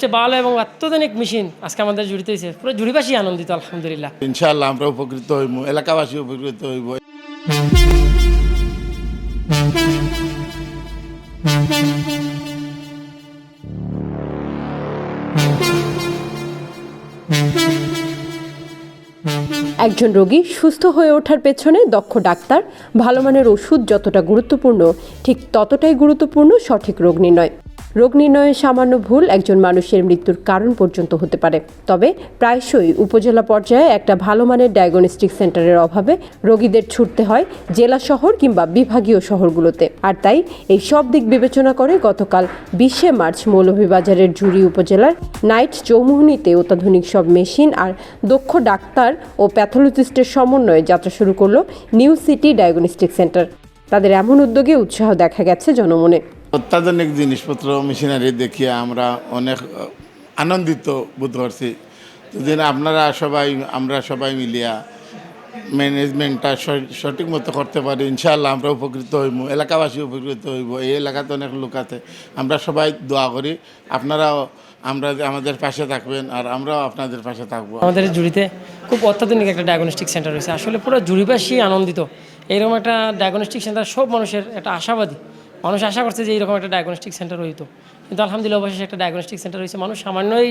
সবচেয়ে ভালো এবং অত্যাধুনিক মেশিন আজকে আমাদের জুড়িতে হয়েছে পুরো জুড়িবাসী আনন্দিত আলহামদুলিল্লাহ। ইনশাআল্লাহ আমরা উপকৃত হইব এলাকাবাসী উপকৃত হইব। একজন রোগী সুস্থ হয়ে ওঠার পেছনে দক্ষ ডাক্তার ভালো মানের ওষুধ যতটা গুরুত্বপূর্ণ ঠিক ততটাই গুরুত্বপূর্ণ সঠিক রোগ নির্ণয়। রোগ নির্ণয়ে সামান্য ভুল একজন মানুষের মৃত্যুর কারণ পর্যন্ত হতে পারে। তবে প্রায়শই উপজেলা পর্যায়ে একটা ভালো মানের ডায়াগনস্টিক সেন্টারের অভাবে রোগীদের ছুটতে হয় জেলা শহর কিংবা বিভাগীয় শহরগুলোতে। আর তাই এই সব দিক বিবেচনা করে গতকাল বিশে মার্চ মৌলভীবাজারের জুড়ি উপজেলার নাইট চৌমুহনীতে অত্যাধুনিক সব মেশিন আর দক্ষ ডাক্তার ও প্যাথোলজিস্টের সমন্বয়ে যাত্রা শুরু করল নিউ সিটি ডায়াগনস্টিক সেন্টার তাদের এমন উদ্যোগে উৎসাহ দেখা গেছে জনমনে। অত্যাধুনিক জিনিসপত্র, মেশিনারি দেখিয়ে আমরা অনেক আনন্দিত বোধ করছি। যদি আপনারা সবাই, আমরা সবাই মিলিয়া ম্যানেজমেন্টটা সঠিক মতো করতে পারি, ইনশাআল্লাহ আমরা উপকৃত হইব এলাকাবাসী উপকৃত হইব। এই এলাকাতে অনেক লোক আছে, আমরা সবাই দোয়া করি, আপনারাও আমরা আমাদের পাশে থাকবেন আর আমরাও আপনাদের পাশে থাকব। আমাদের জুড়িতে খুব অত্যাধুনিক একটা ডায়াগনস্টিক সেন্টার রয়েছে। আসলে পুরো জুড়িবাসী আনন্দিত। এরকম একটা ডায়াগনস্টিক সেন্টার সব মানুষের একটা আশাবাদী। মানুষ আশা করছে যে এইরকম একটা ডায়াগনস্টিক সেন্টার হইতো কিন্তু আলহামদুলিল্লাহ অবশেষে একটা ডায়াগনস্টিক সেন্টার হয়েছে মানুষ সামান্যই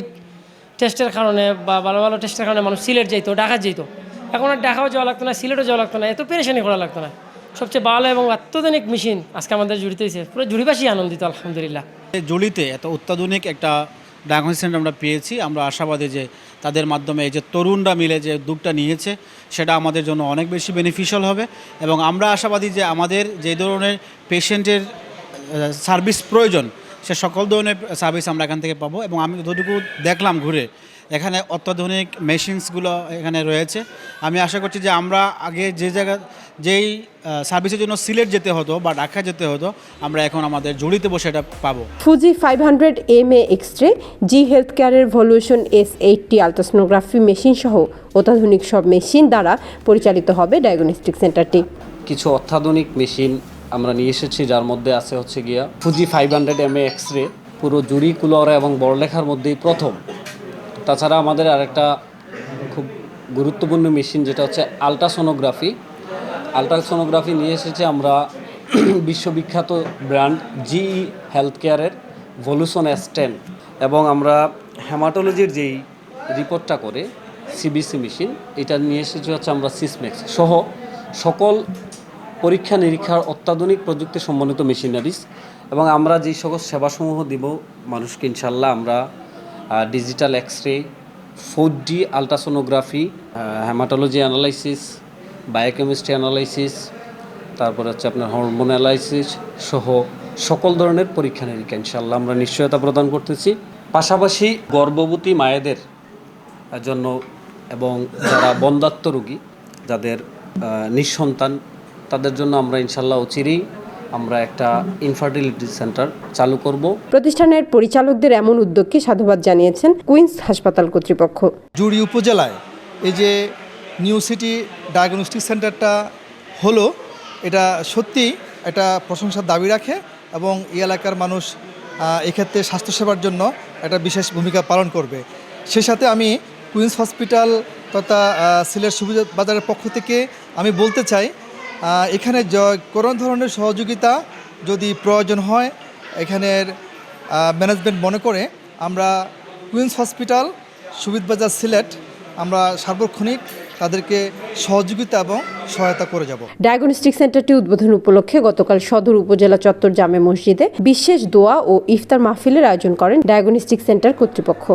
টেস্টের কারণে বা ভালো ভালো টেস্টের কারণে মানুষ সিলেট যেত ঢাকা যেত এখন আর ঢাকাও যাওয়া লাগতো না, সিলেটও যাওয়া লাগতো না, এত পেরেশানি করা লাগতো না। সবচেয়ে ভালো এবং অত্যাধুনিক মেশিন আজকে আমাদের জুড়িতে হয়েছে পুরো জুড়িবাসী আনন্দিত, আলহামদুলিল্লাহ। জুলিতে এত অত্যাধুনিক একটা ডায়াগনস্টিক সেন্টার আমরা পেয়েছি। আমরা আশাবাদী যে তাদের মাধ্যমে এই যে তরুণরা মিলে যে উদ্যোগটা নিয়েছে, সেটা আমাদের জন্য অনেক বেশি বেনিফিশিয়াল হবে। এবং আমরা আশাবাদী যে আমাদের যে ধরনের পেশেন্টের সার্ভিস প্রয়োজন, সে সকল ধরনের সার্ভিস আমরা এখান থেকে পাবো। এবং আমি যতটুকু দেখলাম ঘুরে এখানে অত্যাধুনিক মেশিনসগুলো এখানে রয়েছে। আমি আশা করছি যে আমরা আগে যে জায়গা যেই সার্ভিসের জন্য সিলেট যেতে হতো বা ঢাকা যেতে হতো আমরা এখন আমাদের জুড়িতে বসে এটা পাবো। Fuji five hundred M A x ray G health কেয়ারের Voluson S eighty ultrasonography machine সহ অত্যাধুনিক সব মেশিন দ্বারা পরিচালিত হবে ডায়াগনস্টিক সেন্টারটি কিছু অত্যাধুনিক মেশিন আমরা নিয়ে এসেছি যার মধ্যে আছে হচ্ছে গিয়া Fuji five hundred M A x ray পুরো জুড়ি কুলরা এবং বড়লেখার মধ্যেই প্রথম। তাছাড়া আমাদের আরেকটা খুব গুরুত্বপূর্ণ মেশিন যেটা হচ্ছে আলট্রাসোনোগ্রাফি। আলট্রাসোনোগ্রাফি নিয়ে এসেছে আমরা বিশ্ববিখ্যাত ব্র্যান্ড জি হেলথ কেয়ারের ভলুশন এস টেন এবং আমরা হেমাটোলজির যেই রিপোর্টটা করে সিবিসি মেশিন, এটা নিয়ে এসেছি হচ্ছে আমরা সিসমেক্স সহ সকল পরীক্ষা নিরীক্ষার অত্যাধুনিক প্রযুক্তি সম্বন্ধিত মেশিনারিজ এবং আমরা যেই সকল সেবাসমূহ দিব মানুষকে ইনশাল্লাহ আমরা digital x ray four D ultrasonography haematology analysis biochemistry analysis তারপর হচ্ছে আপনার হরমোন অ্যানালাইসিস সহ সকল ধরনের পরীক্ষা নিরীক্ষা ইনশাল্লাহ আমরা নিশ্চয়তা প্রদান করতেছি। পাশাপাশি গর্ভবতী মায়েদের জন্য এবং যারা বন্ধাত্ম রোগী, যাদের নিঃসন্তান, তাদের জন্য আমরা ইনশাল্লাহ অচিরেই আমরা একটা ইনফার্টিলিটি সেন্টার চালু করব। প্রতিষ্ঠানের পরিচালকদের এমন উদ্যোগকে সাধুবাদ জানিয়েছেন কুইন্স হাসপাতাল কর্তৃপক্ষ। জুড়ি উপজেলায় এই যে নিউ সিটি ডায়াগনস্টিক সেন্টারটা হলো এটা সত্যি একটা প্রশংসার দাবি রাখে এবং এই এলাকার মানুষ এক্ষেত্রে স্বাস্থ্যসেবার জন্য একটা বিশেষ ভূমিকা পালন করবে। সেই সাথে আমি কুইন্স হসপিটাল তথা সিলেট সুবিধা বাজারের পক্ষ থেকে আমি বলতে চাই এখানে কোনো ধরনের সহযোগিতা যদি প্রয়োজন হয়, এখানের ম্যানেজমেন্ট মনে করে, আমরা কুইন্স হসপিটাল সুবিধবাজার সিলেট, আমরা সার্বক্ষণিক তাদেরকে সহযোগিতা এবং সহায়তা করে যাব। ডায়াগনস্টিক সেন্টারটি উদ্বোধন উপলক্ষে গতকাল সদর উপজেলা চত্বর জামে মসজিদে বিশেষ দোয়া ও ইফতার মাহফিলের আয়োজন করেন ডায়াগনস্টিক সেন্টার কর্তৃপক্ষ।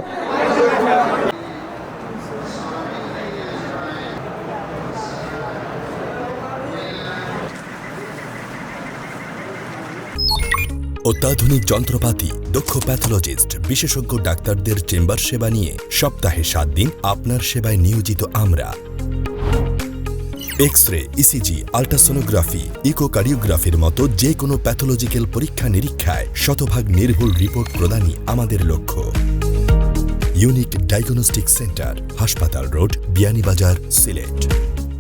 অত্যাধুনিক যন্ত্রপাতি, দক্ষ প্যাথোলজিস্ট বিশেষজ্ঞ ডাক্তারদের চেম্বার সেবা নিয়ে সপ্তাহে সাত দিন আপনার সেবায় নিয়োজিত আমরা। এক্স রে ইসিজি আল্ট্রাসোনোগ্রাফি ইকোকার্ডিওগ্রাফির মতো যে কোনো প্যাথোলজিক্যাল পরীক্ষা নিরীক্ষায় শতভাগ নির্ভুল রিপোর্ট প্রদানই আমাদের লক্ষ্য। ইউনিক ডায়াগনস্টিক সেন্টার হাসপাতাল রোড, বিয়ানীবাজার, সিলেট।